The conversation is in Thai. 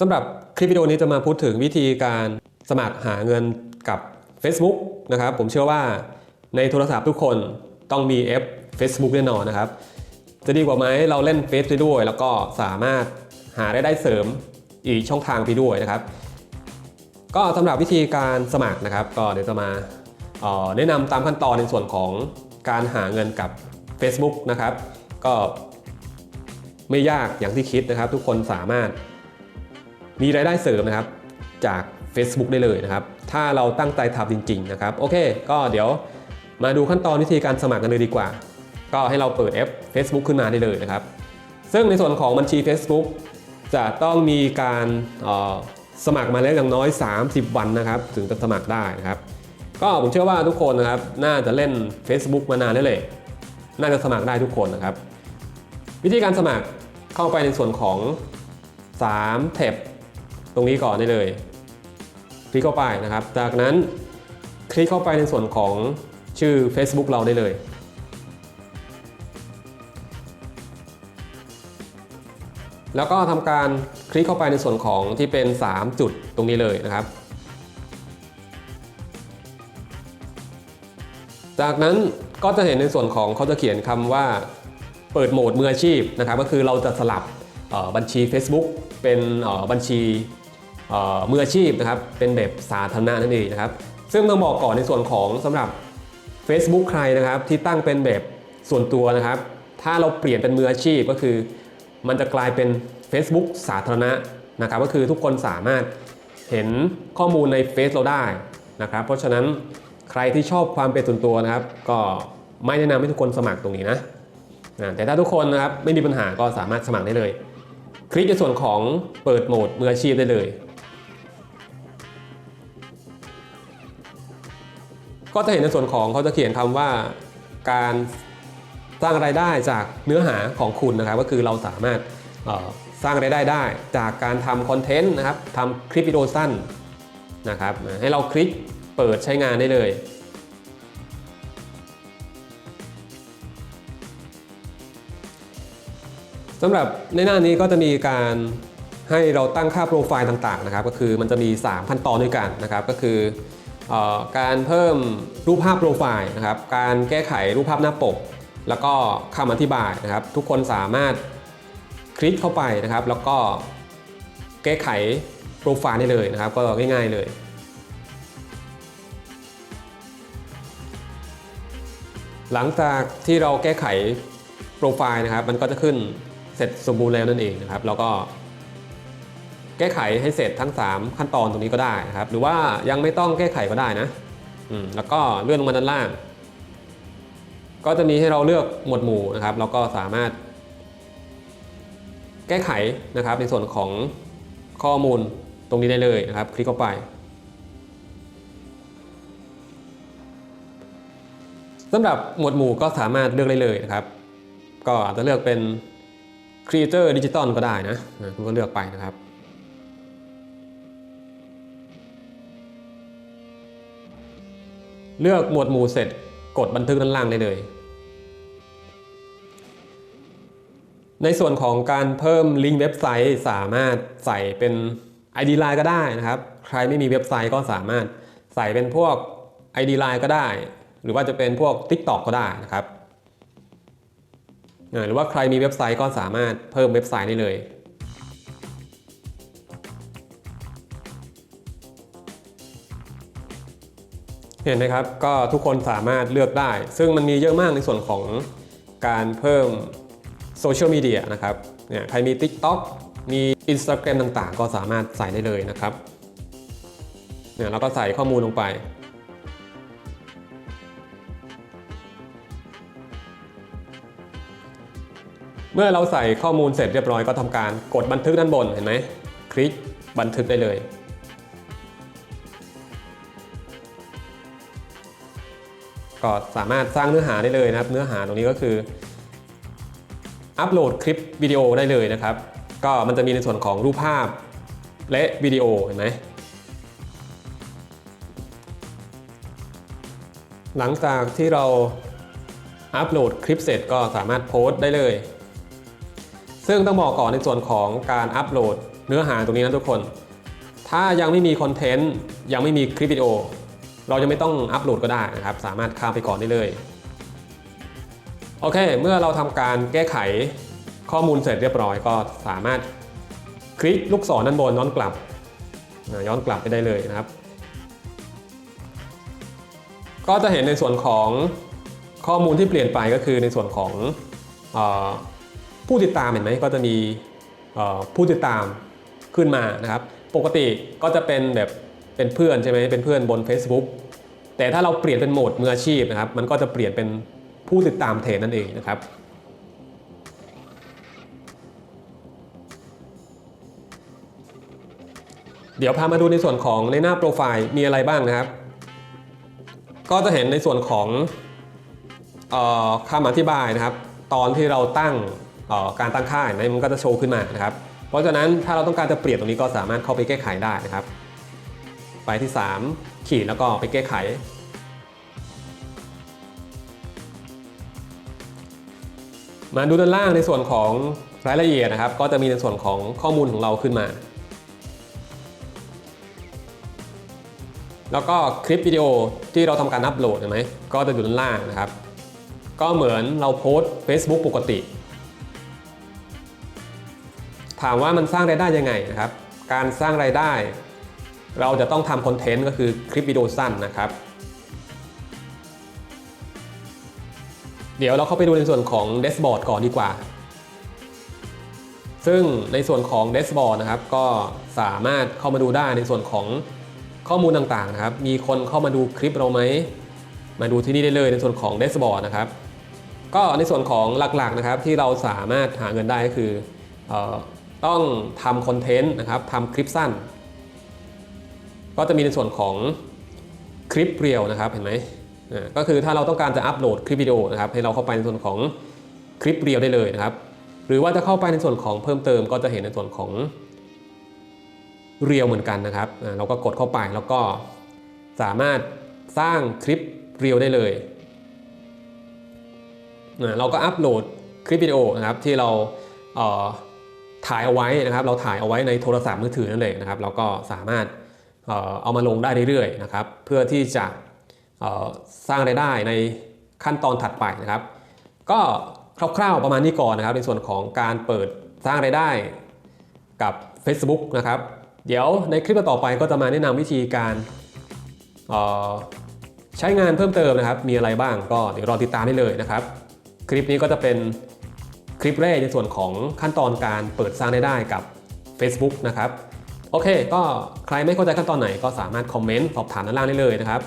สำหรับคลิปวิดีโอนี้จะมาพูดถึงวิธีการสมัครหาเงินกับ Facebook นะครับ ผมเชื่อว่าในโทรศัพท์ทุกคนต้องมีแอป Facebook แน่นอนนะครับ จะดีกว่าไหมเราเล่นเฟซไปด้วย แล้วก็สามารถหารายได้เสริมอีกช่องทางไปด้วยนะครับ ก็สำหรับวิธีการสมัครนะครับ ก็เดี๋ยวจะมาแนะนำตามขั้นตอนในส่วนของการหาเงินกับ Facebook นะครับ ก็ไม่ยากอย่างที่คิดนะครับ ทุกคนสามารถ มีรายได้เสริมนะครับจาก Facebook ได้เลยนะครับ ถ้าเราตั้งใจทำจริง ๆ นะครับ โอเค ก็เดี๋ยวมาดูขั้นตอนวิธีการสมัครกันเลยดีกว่า ก็ให้เราเปิดแอป Facebook ขึ้นมาได้เลยนะครับ ซึ่งในส่วนของบัญชี Facebook จะต้องมีการออสมัครมาแล้วอย่างน้อย 30 วันนะครับ ถึงจะสมัครได้นะครับ ก็ผมเชื่อว่าทุกคนนะครับ น่าจะเล่น Facebook มานานแล้วเลยน่าจะสมัครได้ทุกคนนะครับ วิธีการสมัครเข้าไปในส่วนของ3แท็บ ตรงนี้ก่อนได้เลย คลิกเข้าไปนะครับ จากนั้นคลิกเข้าไปในส่วนของชื่อ Facebook เราได้เลย แล้วก็ทำการคลิกเข้าไปในส่วนของที่เป็น 3 จุดตรงนี้เลยนะครับ จากนั้นก็จะเห็นในส่วนของเขาจะเขียนคำว่าเปิดโหมดมืออาชีพนะครับ ก็คือเราจะสลับบัญชี Facebook เป็นบัญชี มืออาชีพนะครับเป็นแบบสาธารณะนั่นเองนะครับซึ่งต้องบอกก่อนในส่วนของสำหรับ Facebook ใครนะครับที่ตั้งเป็นแบบส่วนตัวนะครับ ถ้าเราเปลี่ยนเป็นมืออาชีพก็คือ มันจะกลายเป็น Facebook สาธารณะนะครับก็คือทุกคนสามารถเห็นข้อมูลในเฟซเราได้นะครับเพราะฉะนั้นใครที่ชอบความเป็นส่วนตัวนะครับ ก็ไม่แนะนำให้ทุกคนสมัครตรงนี้นะนะแต่ถ้าทุกคนนะครับไม่มีปัญหาก็สามารถสมัครได้เลย คลิกในส่วนของเปิดโหมดมืออาชีพได้เลย ก็จะเห็นในส่วนของเขาจะเขียนคำว่าการสร้างรายได้จากเนื้อหาของคุณนะครับก็คือเราสามารถสร้างรายได้ได้ จากการทำคอนเทนต์นะครับทำคลิปวิดีโอสั้นนะครับให้เราคลิกเปิดใช้งานได้เลยสำหรับในหน้านี้ก็จะมีการให้เราตั้งค่าโปรไฟล์ต่างๆนะครับ ก็คือมันจะมี 3 ขั้นตอนด้วยกันนะครับ ก็คือ การเพิ่มรูปภาพโปรไฟล์นะครับการแก้ไขรูปภาพหน้าปก แล้วก็คำอธิบายนะครับ ทุกคนสามารถคลิกเข้าไปนะครับ แล้วก็แก้ไขโปรไฟล์ได้เลยนะครับ ก็ง่ายๆเลยหลังจากที่เราแก้ไขโปรไฟล์นะครับ มันก็จะขึ้นเสร็จสมบูรณ์แล้วนั่นเองนะครับ แล้วก็ แก้ไขให้เสร็จทั้ง 3 ขั้นตอนตรงนี้ก็ได้นะครับ หรือว่ายังไม่ต้องแก้ไขก็ได้นะแล้วก็เลื่อนลงมาด้านล่าง ก็จะมีให้เราเลือกหมวดหมู่นะครับแล้วก็สามารถ แก้ไขนะครับ ในส่วนของข้อมูลตรงนี้ได้เลยนะครับ คลิกเข้าไปสำหรับหมวดหมู่ก็สามารถเลือกได้เลยนะครับ ก็อาจจะเลือกเป็น Creator Digital ก็ได้นะนะคุณก็เลือกไปนะครับ เลือกหมวดหมู่เสร็จกดบันทึกด้านล่างได้เลย ในส่วนของการเพิ่มลิงก์เว็บไซต์สามารถใส่เป็น ID Line ก็ได้นะครับ ใครไม่มีเว็บไซต์ก็สามารถใส่เป็นพวก ID Line ก็ได้ หรือว่าจะเป็นพวก TikTok ก็ได้นะครับ หรือว่าใครมีเว็บไซต์ก็สามารถเพิ่มเว็บไซต์ได้เลย เห็นไหมครับ ก็ทุกคนสามารถเลือกได้ ซึ่งมันมีเยอะมากในส่วนของการเพิ่มโซเชียลมีเดียนะครับเนี่ยใครมี TikTok มี Instagram ต่างๆ ก็สามารถใส่ได้เลยนะครับเนี่ยเราก็ใส่ข้อมูลลงไป เมื่อเราใส่ข้อมูลเสร็จเรียบร้อยก็ทำการกดบันทึกด้านบนเห็นไหมคลิกบันทึกได้เลย ก็สามารถสร้างเนื้อหาได้เลยนะครับ เนื้อหาตรงนี้ก็คือ อัปโหลดคลิปวิดีโอได้เลยนะครับ ก็มันจะมีในส่วนของรูปภาพและวิดีโอเห็นไหมหลังจากที่เราอัปโหลดคลิปเสร็จก็สามารถโพสต์ได้เลย ซึ่งต้องบอกก่อนในส่วนของการอัปโหลดเนื้อหาตรงนี้นะทุกคน ถ้ายังไม่มีคอนเทนต์ยังไม่มีคลิปวิดีโอ เราจะไม่ต้องอัปโหลดก็ได้นะครับ สามารถข้ามไปก่อนได้เลย โอเค เมื่อเราทำการแก้ไขข้อมูลเสร็จเรียบร้อยก็สามารถคลิกลูกศรด้านบนย้อนกลับย้อนกลับไปได้เลยนะครับ ก็จะเห็นในส่วนของข้อมูลที่เปลี่ยนไปก็คือในส่วนของออผู้ติดตามเห็นไหมก็จะมีผู้ติดตามขึ้นมานะครับ ปกติก็จะเป็นแบบ เป็นเพื่อนใช่ไหมเป็นเพื่อนบน Facebook แต่ถ้าเราเปลี่ยนเป็นโหมดมืออาชีพนะครับ มันก็จะเปลี่ยนเป็นผู้ติดตามแทนนั่นเองนะครับ เดี๋ยวพามาดูในส่วนของในหน้าโปรไฟล์มีอะไรบ้างนะครับ ก็จะเห็นในส่วนของออคำอธิบายนะครับ ตอนที่เราตั้งการตั้งค่าเห็นมันก็จะโชว์ขึ้นมานะครับ เพราะฉะนั้นถ้าเราต้องการจะเปลี่ยนตรงนี้ก็สามารถเข้าไปแก้ไขได้นะครับ ไปที่ 3 ขีดแล้วก็ไปแก้ไข มาดูด้านล่างในส่วนของรายละเอียดนะครับ ก็จะมีในส่วนของข้อมูลของเราขึ้นมา แล้วก็คลิปวิดีโอที่เราทำการอัปโหลดเห็นไหมก็จะอยู่ด้านล่างนะครับ ก็เหมือนเราโพสต์ Facebook ปกติ ถามว่ามันสร้างรายได้ยังไงนะครับ การสร้างรายได้ เราจะต้องทำคอนเทนต์ก็คือคลิปวิดีโอสั้นนะครับ เดี๋ยวเราเข้าไปดูในส่วนของเดสบอร์ดก่อนดีกว่า ซึ่งในส่วนของเดสบอร์ดนะครับ ก็สามารถเข้ามาดูได้ในส่วนของข้อมูลต่างๆนะครับ มีคนเข้ามาดูคลิปเราไหม มาดูที่นี่ได้เลยในส่วนของเดสบอร์ดนะครับ ก็ในส่วนของหลักๆนะครับที่เราสามารถหาเงินได้ก็คือออต้องทำคอนเทนต์นะครับทำคลิปสั้น ก็จะมีในส่วนของคลิปเรียวนะครับเห็นไหมก็คือถ้าเราต้องการจะอัปโหลดคลิปวิดีโอนะครับให้เราเข้าไปในส่วนของคลิปเรียวได้เลยนะครับ หรือว่าจะเข้าไปในส่วนของเพิ่มเติม ก็จะเห็นในส่วนของเรียวเหมือนกันนะครับเราก็กดเข้าไปแล้วก็สามารถสร้างคลิปเรียวได้เลยเราก็อัปโหลดคลิปวิดีโอนะครับที่เราเถ่ายเอาไว้นะครับ เราถ่ายเอาไว้ในโทรศัพท์มือถือนั่นเองนะครับ เราก็สามารถ เอามาลงได้เรื่อยๆนะครับ เพื่อที่จะสร้างรายได้ในขั้นตอนถัดไปนะครับ ก็คร่าวๆประมาณนี้ก่อนนะครับ ในส่วนของการเปิดสร้างรายได้กับ Facebook นะครับ เดี๋ยวในคลิปต่อไปก็จะมาแนะนำวิธีการใช้งานเพิ่มเติมนะครับ มีอะไรบ้างก็เดี๋ยวรอติดตามได้เลยนะครับ คลิปนี้ก็จะเป็นคลิปแรกในส่วนของขั้นตอนการเปิดสร้างรายได้กับ Facebook นะครับ โอเค ก็ใครไม่เข้าใจขั้นตอนไหนก็สามารถคอมเมนต์สอบถามด้านล่างได้เลยนะครับ